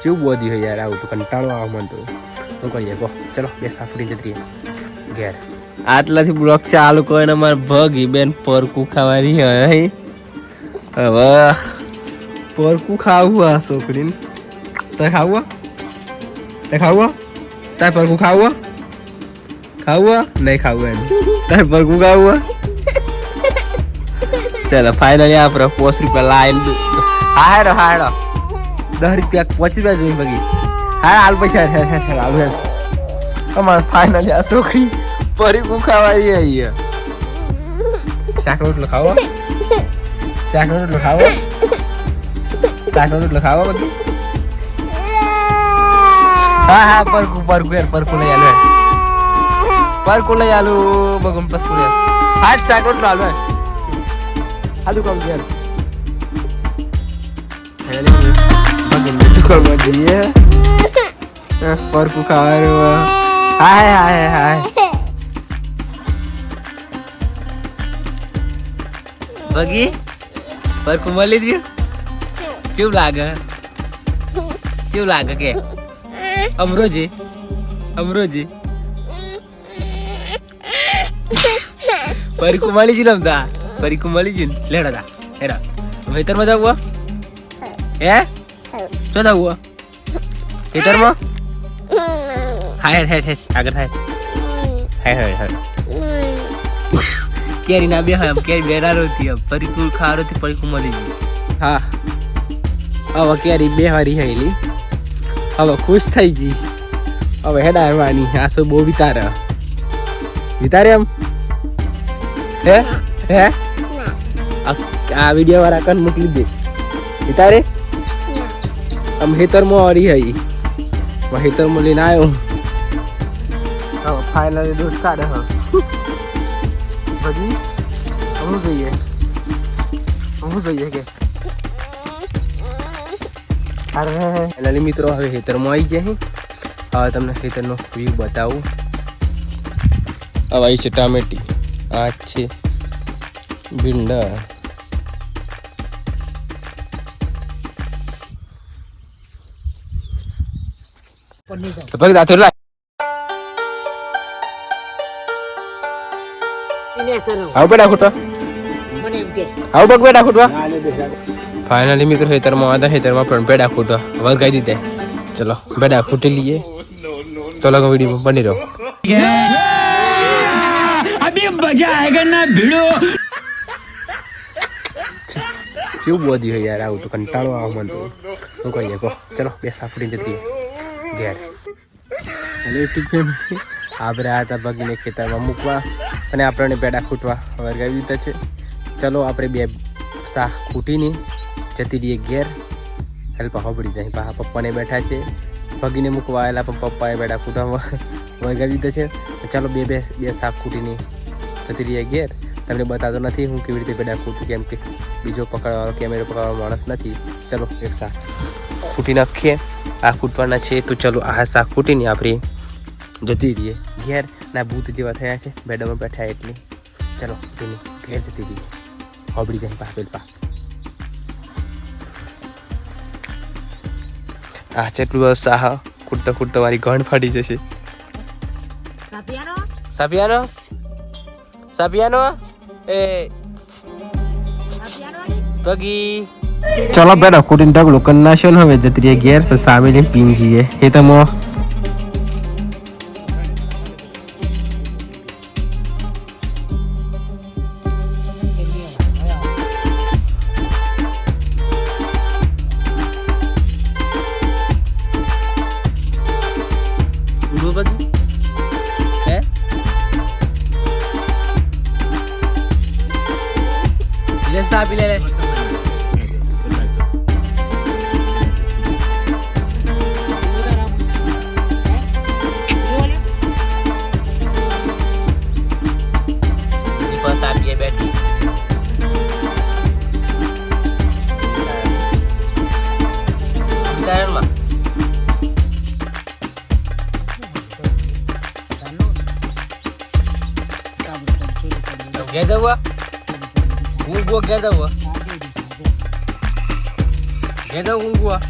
કેવું બોધી હોય યાર આવું તો કંટાળો આવ મન તો શું કરીએ કહો ચલો બે સાફડી જતી ઘેર આટલાથી બ્લોક ચાલુ કરીને મારે ભગી બેન પરકું ખાવાની હોય હવે પરકું ખાવું આ છોકરીને તારે ખાવું તે ખાવું તારે પરકું ખાવું ખાવું નહીં ખાવું એમ તારે પરકું ખાવું ચાલો ફાઇનલી આપણે પોસ રૂપિયા લાઈન હાડો હાડો દસ રૂપિયા પચીસ રૂપિયા જોઈ બગી હા, હાલ પૈસા હાલ અમારે ફાઇનલી આ છોકરી પરી ખાવા આવી શાક રોટલો ખાવો? શાક રોટલો ખાવો? શાક રોટલો ખાવો બધું? હા હા પરકુ પરકુ યાર પરકુ લઈ આલો પરકુ લઈ આલો બગમ પરકુ યાર હા શાક રોટલો આલો આદુ કામ યાર. બગમ દુકાનમાં જઈએ પરકુ ખાવાનું હાય હાય હાય બગી પરકુ મળી ગયું કેવું લાગે કેવું લાગે કે અમરોજી અમરોજી પરકુ મળી ગયું લમતા પરકુ મળી ગયું લેડા તા હેડા ખેતરમાં જવું હે શું જવું ખેતરમાં હાય હાય હાય આગળ હાય હાય હાય હાય કેરી ના બે હોય કેરી બેરારો હતી પરિકુલ ખારો થી પરિકુલ મળી ગઈ હા હવે કેરી બે હારી હેલી હવે ખુશ થઈ જી હવે હેડારવાની આસો બહુ વિતારે વિતારે એમ હે હે આ આ વીડિયો વાળા કન મોકલી દે વિતારે આમ હેતરમાં હરી હઈ. હેતરમાં લઈને આવ્યો હવે ફાઇનલી દૂધ કાઢે હા. બધી હું જોઈએ? હું જોઈએ કે? અરે. એટલે મિત્રો હવે ખેતરમાં આવી ગયા હવે તમને ખેતરનો વ્યૂ બતાવું. હવે આવી છે ટામેટી. આ છે ભીંડા. tapi tidak terulai ini asal aku aku berada kuda monyet aku berada kuda finally mikir heather mau ada heather mau berada kuda workahid itu ya cila berada kuda liye tolong videomu berdiro abis baca aja nana belo sih buat dia ya udah tuh kan taruh auman tuh tuh kayak gini cila besok pinter jadi ઘેર અને ટીફિન આપણે આ હતા બગીને ખેતરમાં મૂકવા અને આપણને પેડા ખૂટવા. વરગાવી દીધા છે? ચલો, આપણે બે શાહ ખૂટીને જતી રહીએ ઘેર. હેલ્પા હોબડી જાય. પાછા પપ્પાને બેઠા છે. ભગીને મૂકવા આવેલા, પણ પપ્પાએ બેડા ખૂટવા. વરગાવી દીધા છે? ચાલો, બે બે બે શાક ખૂટીને જતી રહીએ ઘેર. તમને બતાતો નથી હું કેવી રીતે બેડા ખૂટું, કેમ કે બીજો પકડવાનો, કેમેરો પકડવાનો માણસ નથી. ચલો, એક શાક ખૂટી નાખીએ. આ ખૂટવાના છે તો ચલો આ શાક ખૂટીને આપણે જતી રહીએ. ઘેર ના ભૂત જેવા થયા છે બેડમાં બેઠા એટલે. ચલો તેની ઘેર જતી રહીએ. હોબડી જાય પા. પેલ પા આ જેટલું સાહ ખૂટતા ખૂટતા મારી ગણ ફાટી જશે. સાપિયાનો સાપિયાનો એ પગી ચલો બેટા કુટીન ઢગલું કરી નાખ્યો ને હવે જતી રહીએ ઘેર પછી સામે લઈને પીન જઈએ. એ તમો? ઊભો પગી હે? લે. કેદવા ઊંઘો કેદવા કેદવ ઊંઘવા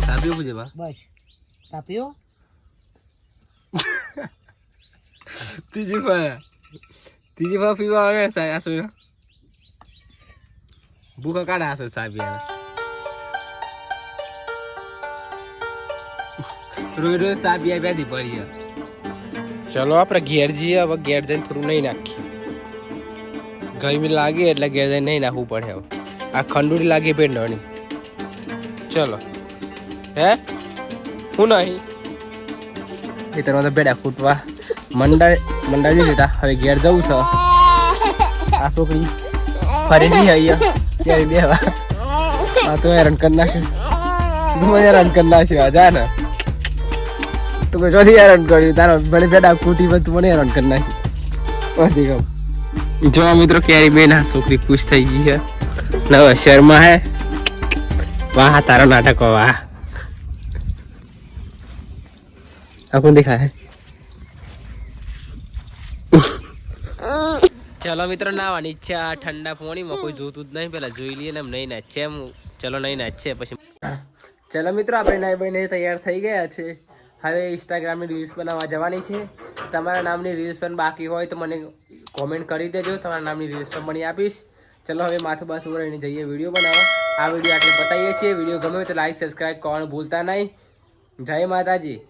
તાપ્યો પૂજે બા બસ તાપ્યો ત્રીજી ફા ત્રીજી ફા પીવા આવે સાહેબ આસો ભૂખા કાઢા આસો સાહેબ રોજ રોજ સાહેબ બે બેથી ભરી ચલો આપણે ઘેર જઈએ, હવે ઘેર જઈને થોડું નહીં નાખીએ. ગરમી લાગે એટલે ઘેર જઈને નહીં નાખવું પડે હવે. આ ખંડુડી લાગે પેંડોની ચલો. હે? હું નહીં? ખેતરમાં તો બેડા ખૂટવા મંડા મંડા જઈ જતા હવે ઘેર જવું છે. આ છોકરી ફરી નહીં અહીંયા ત્યારે બેવા આ તો હેરાન કરી નાખ્યું તું હેરાન કરી નાખ્યું જા ને? તું કોઈ ચોથી હેરાન કર્યું. તારો ભલે બેડા ફૂટી પણ તું મને હેરાન કરી નાખી. વધી ગયું જો મિત્રો કેરી બેન આ છોકરી ખુશ થઈ ગઈ છે. નવા શર્મા હે. વાહ તારો નાટક વાહ. આપણ દેખાય? ચલો મિત્રો નાવાની ઈચ્છા આ ઠંડા પાણીમાં. કોઈ જોતું જ નહીં પેલા જોઈ લઈએ ને એમ નહીં નાચે એમ. ચલો નહીં નાચે પછી ચલો મિત્રો આપણે નાઈ બહીને તૈયાર થઈ ગયા છે હવે ઇન્સ્ટાગ્રામની રીલ્સ બનાવવા જવાની છે. તમારા નામની રીલ્સ પણ બાકી હોય તો મને કોમેન્ટ કરી દેજો. તમારા નામની રીલ્સ પણ બની આપીશ. ચલો હવે માથું બાથું રહીને જઈએ. વીડિયો બનાવવા આ વીડિયો આપણે બતાવીએ છીએ. વીડિયો ગમે હોય તો લાઈક સબસ્ક્રાઈબ કરવાનું ભૂલતા નહીં. જય માતાજી.